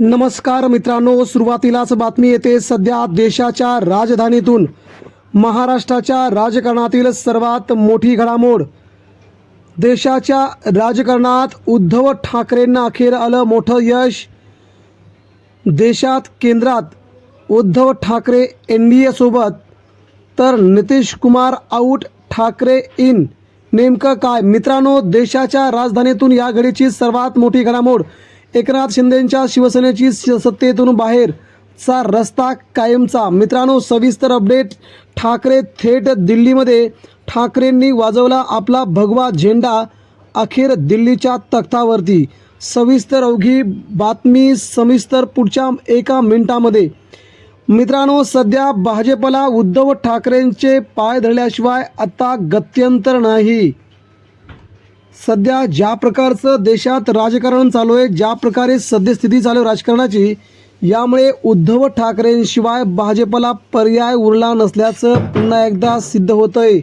नमस्कार मित्रांनो सुरुवातीलाच बातमी येते. सध्या देशाच्या राजधानीतून महाराष्ट्राच्या राजकारणातील सर्वात मोठी घडामोड. देशाच्या राजकारणात उद्धव ठाकरेंना अखेर आलं मोठं यश. देशात केंद्रात उद्धव ठाकरे एन डी एसोबत तर नितीश कुमार आऊट ठाकरे इन नेमकं काय? मित्रांनो देशाच्या राजधानीतून या घडीची सर्वात मोठी घडामोड. एकनाथ शिंदेंच्या शिवसेनेची स- सत्तेतून बाहेर चा रस्ता कायमचा. मित्रांनो सविस्तर अपडेट. ठाकरे थेट दिल्लीमध्ये ठाकरेंनी वाजवला आपला भगवा झेंडा अखेर दिल्लीच्या तख्तावरती. सविस्तर अवघी बातमी सविस्तर पुढच्या एका मिनिटामध्ये. मित्रांनो सध्या भाजपला उद्धव ठाकरेंचे पाय धरल्याशिवाय आता गत्यंतर नाही. सध्या ज्या प्रकारचं देशात राजकारण चालू आहे ज्या प्रकारे सद्यस्थिती चालू आहे राजकारणाची यामुळे उद्धव ठाकरेंशिवाय भाजपला पर्याय उरला नसल्याचं पुन्हा एकदा सिद्ध होतंय.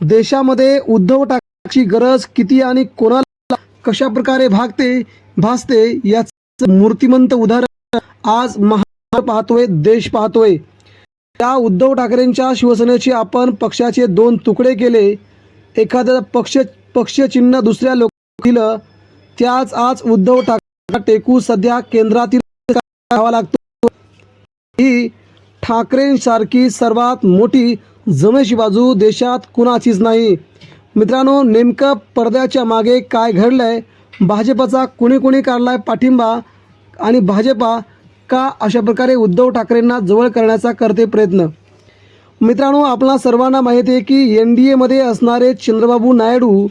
देशामध्ये उद्धव ठाकरेची गरज किती आणि कोणाला कशा प्रकारे भागते भासते याचं मूर्तिमंत उदाहरण आज महा पाहतोय देश पाहतोय. त्या उद्धव ठाकरेंच्या शिवसेनेचे आपण पक्षाचे दोन तुकडे केले. एखादं पक्ष पक्षचिन्ह दुसऱ्या लोक दिलं त्याच आज उद्धव ठाकरे टेकू सध्या केंद्रातील करावा लागतो. ही ठाकरेंसारखी सर्वात मोठी जमेची बाजू देशात कुणाचीच नाही. मित्रांनो नेमकं पडद्याच्या मागे काय घडलंय? भाजपचा कुणी कुणी काढलाय पाठिंबा? आणि भाजपा का अशा प्रकारे उद्धव ठाकरेंना जवळ करण्याचा करते प्रयत्न? मित्रांनो आपला सर्वांना माहिती आहे की एन डी एमध्ये असणारे चंद्रबाबू नायडू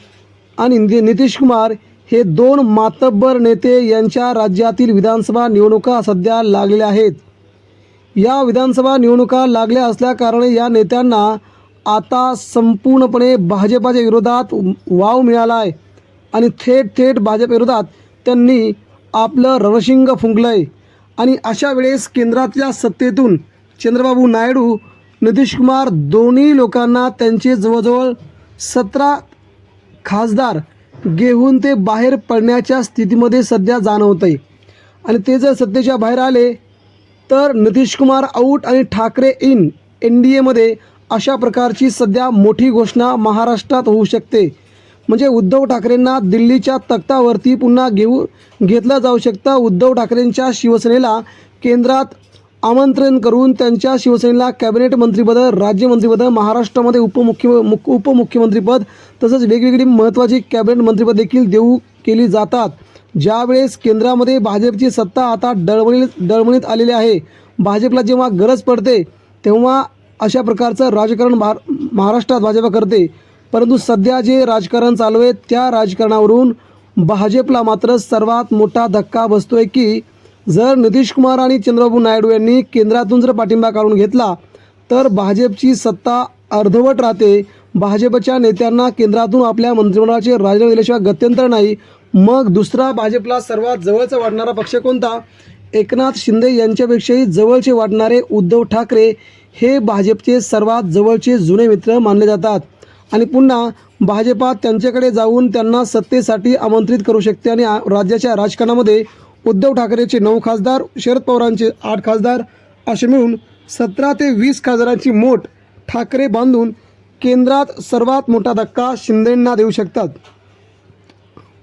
आणि नितीश कुमार हे दोन मातब्बर नेते यांच्या राज्यातील विधानसभा निवडणुका सध्या लागलेल्या आहेत. या विधानसभा निवडणुका लागल्या असल्याकारणे या नेत्यांना आता संपूर्णपणे भाजपाच्या विरोधात वाव मिळाला आहे आणि थेट थेट भाजप विरोधात त्यांनी आपलं रणशिंग फुंकलं आहे आणि अशा वेळेस केंद्रातल्या सत्तेतून चंद्रबाबू नायडू नितीश कुमार दोन्ही लोकांना त्यांचे जवळजवळ सतरा खासदार घेऊन ते बाहेर पडण्याच्या स्थितीमध्ये सध्या जाणवत आहे आणि ते जर सत्तेच्या बाहेर आले तर नितीश कुमार आऊट आणि ठाकरे इन एन डी एमध्ये अशा प्रकारची सध्या मोठी घोषणा महाराष्ट्रात होऊ शकते. म्हणजे उद्धव ठाकरेंना दिल्लीच्या तख्तावरती पुन्हा घेऊ घेतलं जाऊ शकतं. उद्धव ठाकरेंच्या शिवसेनेला केंद्रात आमंत्रण करून त्यांच्या शिवसेनेला कॅबिनेट मंत्रीपद राज्यमंत्रीपद महाराष्ट्रामध्ये उपमुख्य मुख्य उपमुख्यमंत्रीपद तसंच वेगवेगळी महत्त्वाची कॅबिनेट मंत्रीपद देखील देऊ केली जातात. ज्यावेळेस केंद्रामध्ये भाजपची सत्ता आता डळमळीत डळमळीत आलेली आहे भाजपला जेव्हा गरज पडते तेव्हा अशा प्रकारचं राजकारण भार महाराष्ट्रात भाजप करते. परंतु सध्या जे राजकारण चालू आहे त्या राजकारणावरून भाजपला मात्र सर्वात मोठा धक्का बसतोय की जर नितीश कुमार आणि चंद्रबाबू नायडू यांनी केंद्रातून जर पाठिंबा काढून घेतला तर भाजपची सत्ता अर्धवट राहते. भाजपच्या नेत्यांना केंद्रातून आपल्या मंत्रिमंडळाचे राजीनामे दिल्याशिवाय गत्यंतर नाही. मग दुसरा भाजपला सर्वात जवळचा वाटणारा पक्ष कोणता? एकनाथ शिंदे यांच्यापेक्षाही जवळचे वाटणारे उद्धव ठाकरे हे भाजपचे सर्वात जवळचे जुने मित्र मानले जातात. आणि पुन्हा भाजपा त्यांच्याकडे जाऊन त्यांना सत्तेसाठी आमंत्रित करू शकते आणि राज्याच्या राजकारणामध्ये उद्धव ठाकरेचे नऊ खासदार शरद पवारांचे आठ खासदार असे मिळून सतरा ते वीस खासदारांची मोठ ठाकरे बांधून केंद्रात सर्वात मोठा धक्का शिंदेंना देऊ शकतात.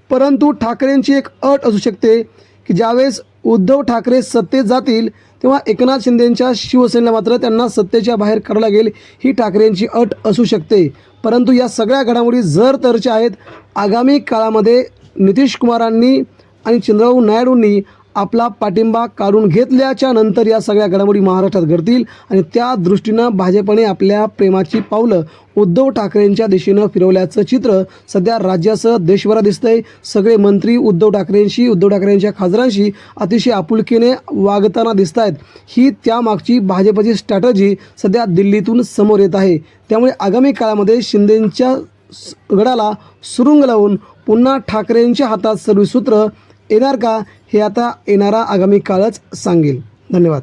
परंतु ठाकरेंची एक अट असू शकते की ज्यावेळेस उद्धव ठाकरे सत्तेत जातील तेव्हा एकनाथ शिंदेंच्या शिवसेनेला मात्र त्यांना सत्तेच्या बाहेर करावं लागेल ही ठाकरेंची अट असू शकते. परंतु या सगळ्या घडामोडी जर तरच्या आहेत आगामी काळामध्ये नितीश कुमारांनी आणि चंद्रबाबू नायडूंनी आपला पाठिंबा काढून घेतल्याच्या नंतर या सगळ्या घडामोडी महाराष्ट्रात घडतील. आणि त्या दृष्टीनं भाजपने आपल्या प्रेमाची पावलं उद्धव ठाकरेंच्या दिशेनं फिरवल्याचं चित्र सध्या राज्यासह देशभरात दिसतंय. सगळे मंत्री उद्धव ठाकरेंशी उद्धव ठाकरेंच्या खासदारांशी अतिशय आपुलकीने वागताना दिसत आहेत ही त्यामागची भाजपची स्ट्रॅटजी सध्या दिल्लीतून समोर येत आहे. त्यामुळे आगामी काळामध्ये शिंदेंच्या गडाला सुरुंग लावून पुन्हा ठाकरेंच्या हातात सर्वसूत्र येणार का हे आता येणारा आगामी काळच सांगेल. धन्यवाद.